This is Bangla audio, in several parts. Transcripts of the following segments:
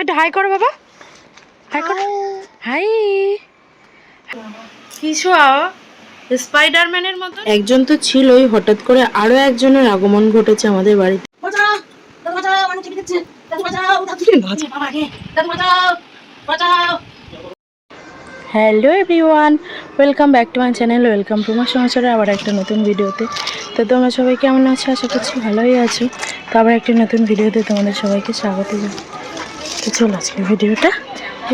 একটু হাই করো বাবা হাই করো হাই কিছু স্পাইডারম্যানের মতো একজন তো ছিলই হঠাৎ করে আরও একজনের আগমন ঘটেছে আমাদের বাড়িতে। Hello everyone welcome back to my channel welcome to my সংসারে আবার একটা নতুন ভিডিওতে। তো তোমরা সবাই কেমন আছো? আশা করছি ভালোই আছো। তো আবার একটি নতুন ভিডিওতে তোমাদের সবাইকে স্বাগত জানাই। তো চলো আজকে ভিডিওটা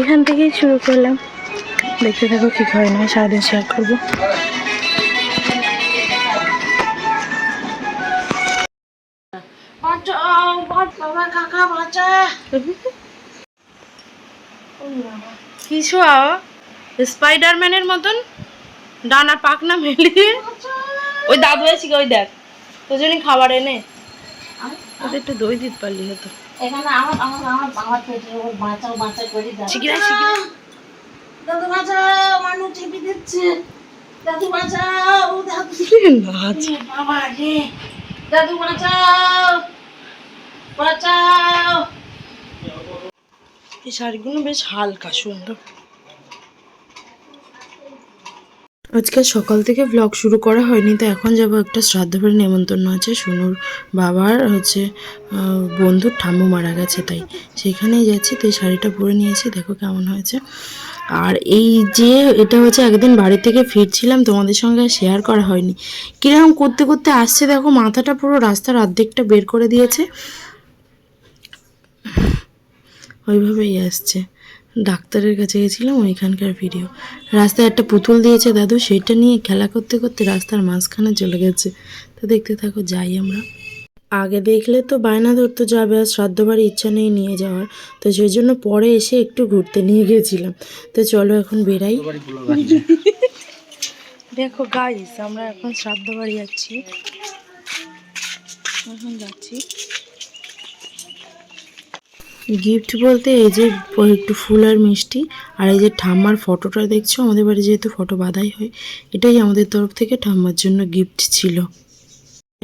এখান থেকেই শুরু করলাম। দেখতে থাকো কী হয় না সারাদিন শেয়ার করব। কিছু স্পাইডারম্যানের মতন ডানা পাকনা মেলিয়ে। ওই দাদু এসে ওই দেখ তোর জন্য খাবার এনে। একটু দই দিতে পারলি হতো এখানে আমার আমার আমার আমার পেটে ওর বাঁচাও করে দাও। দাদু বাঁচাও মানুষ চেপে দিচ্ছে। দাদু বাঁচাও দাদু নাচ বাবা রে। দাদু বাঁচাও বাঁচাও। এই শাড়িগুলো বেশ হালকা সুন্দর। আজকে সকাল থেকে ব্লগ শুরু করা হয়নি, তো এখন যাব একটা শ্রাদ্ধ বাড়ি নেমন্তন্ন আছে সোনুর বাবার হচ্ছে বন্ধুর ঠাম্মু মারা গেছে তাই সেখানেই যাচ্ছি, তো এই শাড়িটা পরে নিয়েছি, দেখো কেমন হয়েছে। আর এই যে এটা হচ্ছে একদিন বাড়ি থেকে ফিরছিলাম, তোমাদের সঙ্গে শেয়ার করা হয়নি। কীরকম করতে করতে আসছে, দেখো মাথাটা পুরো রাস্তার অর্ধেকটা বের করে দিয়েছে। ওইভাবেই আসছে। ডাক্তারের কাছে গেছিলাম, ওইখানকার ভিডিও রাস্তায় একটা পুতুল দিয়েছে দাদু, সেটা নিয়ে খেলা করতে করতে রাস্তার মাঝখানে চলে গেছে। তো দেখতে থাকো, যাই আমরা। আগে দেখলে তো বায়না ধরতে যাবে, আর শ্রাদ্ধ বাড়ি ইচ্ছা নেই নিয়ে যাওয়ার। তো সেই জন্য পরে এসে একটু ঘুরতে নিয়ে গেছিলাম। তো চলো এখন বেরাই। দেখো গাইস আমরা এখন শ্রাদ্ধ বাড়ি যাচ্ছি। এখন যাচ্ছি। গিফট বলতে এই যে একটু ফুল আর মিষ্টি, আর এই যে ঠাম্মার ফটোটা দেখছ? আমাদের বাড়ি যেহেতু ফটো বাঁধাই হয়, এটাই আমাদের তরফ থেকে ঠাম্মার জন্য গিফট ছিল।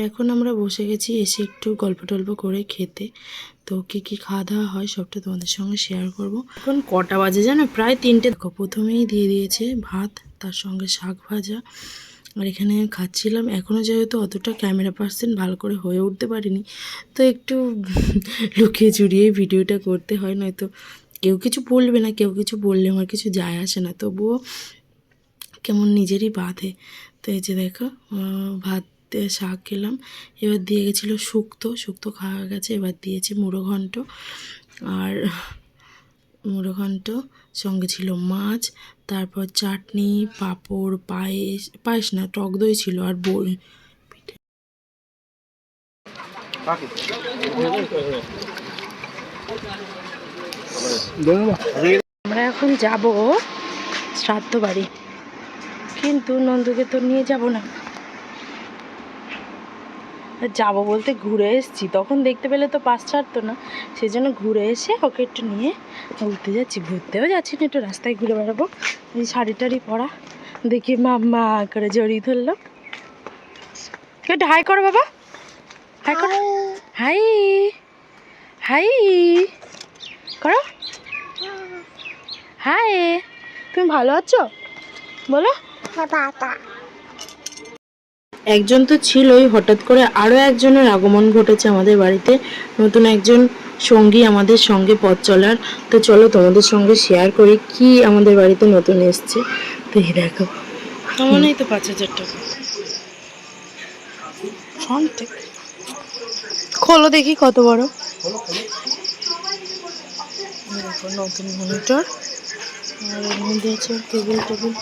এখন আমরা বসে গেছি, এসে একটু গল্প টল্প করে খেতে। তো কি কি খাওয়া দাওয়া হয় সবটা তোমাদের সঙ্গে শেয়ার করব। এখন কটা বাজে জানো? প্রায় তিনটে। প্রথমেই দিয়ে দিয়েছে ভাত, তার সঙ্গে শাক ভাজা আর এখানে খাচ্ছিলাম। এখনও যেহেতু অতটা ক্যামেরা পার্সেন ভালো করে হয়ে উঠতে পারিনি, তো একটু লুকিয়ে চুরিয়ে ভিডিওটা করতে হয়, নয়তো কেউ কিছু বলবে না, কেউ কিছু বললে আমার কিছু যায় আসে না। তবুও কেমন নিজেরই বাঁধে। তো এই যে দেখো ভাত শাক খেলাম। এবার দিয়ে গেছিল শুক্তো। শুক্তো খাওয়া গেছে, এবার দিয়েছি মুড়ো ঘন্ট। আর মুড়ো ঘন্ট সঙ্গে ছিল মাছ তারপর চাটনি, পাঁপড়, পায়েস পায়েস না, টক দই ছিল আর বই আমরা এখন যাব শ্রাদ্ধ বাড়ি কিন্তু নন্দকে তো নিয়ে যাব না। যাব বলতে ঘুরে এসেছি। তখন দেখতে পেলে তো পাস ছাড়তো না। সেই জন্য ঘুরে এসে ওকে একটু নিয়ে ঘুরতে যাচ্ছি, ঘুরতেও যাচ্ছি না, একটু রাস্তায় ঘুরে বেড়াবো। এই শাড়ি টাড়ি পরা। দেখি মাম্মা করে জড়িয়ে ধরলো। একটু হাই করো বাবা। হাই করো। হাই। হাই। করো। হাই। তুমি ভালো আছো? বলো। একজন তো ছিলই হঠাৎ করে আরও একজনের আগমন ঘটেছে আমাদের বাড়িতে। নতুন একজন সঙ্গী আমাদের সঙ্গে পথ চলার। তো চলো তোমাদের সঙ্গে শেয়ার করি কি আমাদের বাড়িতে নতুন এসছে। তো এই দেখো। কেমনই তো পাঁচ হাজার টাকা? খোলো দেখি কত বড়। নতুন মনিটর আর এর মধ্যে আছে টেবিল টেবিল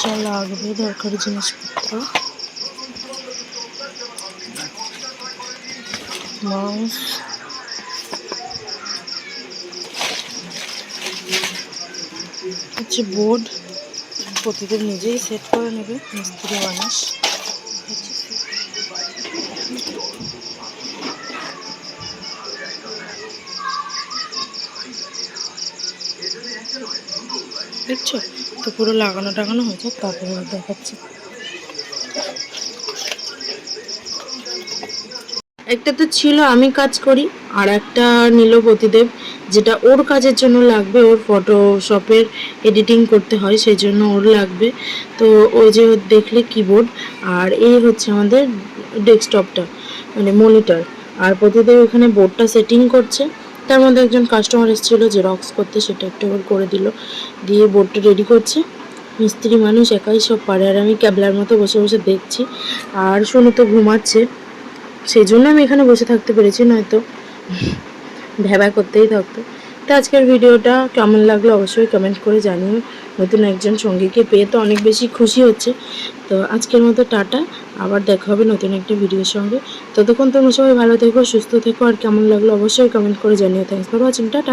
যা লাগবে দরকারি জিনিসপত্র মাউস হচ্ছে বোর্ড প্রতিদিন নিজেই সেট করে নেবে মিস্ত্রি মানুষ হচ্ছে দেখছ তো পুরো লাগানো টাগানো হয়েছে তারপরে দেখাচ্ছি। একটা তো ছিল, আমি কাজ করি, আর একটা নিল প্রতিদেব যেটা ওর কাজের জন্য লাগবে, ওর ফটোশপের এডিটিং করতে হয়, সেই জন্য ওর লাগবে। তো ওই যে দেখলে কিবোর্ড আর এই হচ্ছে আমাদের ডেস্কটপটা মানে মনিটর আর প্রতিদেব এখানে বোর্ডটা সেটিং করছে। তার মধ্যে একজন কাস্টমার এসেছিল জেরক্স করতে, সেটা একটু আবার করে দিল। দিয়ে বোর্ডটা রেডি করছে। মিস্ত্রি মানুষ একাই সব পারে। আর আমি ক্যাবলার মতো বসে বসে দেখছি। আর শুনে তো ঘুমাচ্ছে। সেই জন্য আমি এখানে বসে থাকতে পেরেছি, নয়তো ভেবা করতেই থাকতো। তো আজকের ভিডিওটা কেমন লাগল অবশ্যই কমেন্ট করে জানিও। নতুন একজন সঙ্গীকে পেয়ে তো অনেক বেশি খুশি হচ্ছে। তো আজকের মতো টাটা, আবার দেখা হবে নতুন একটা ভিডিওর সঙ্গে। ততক্ষণ তোমরা সবাই ভালো থেকো, সুস্থ থেকো, আর কেমন লাগল অবশ্যই কমেন্ট করে জানিও। Thanks for watching tata.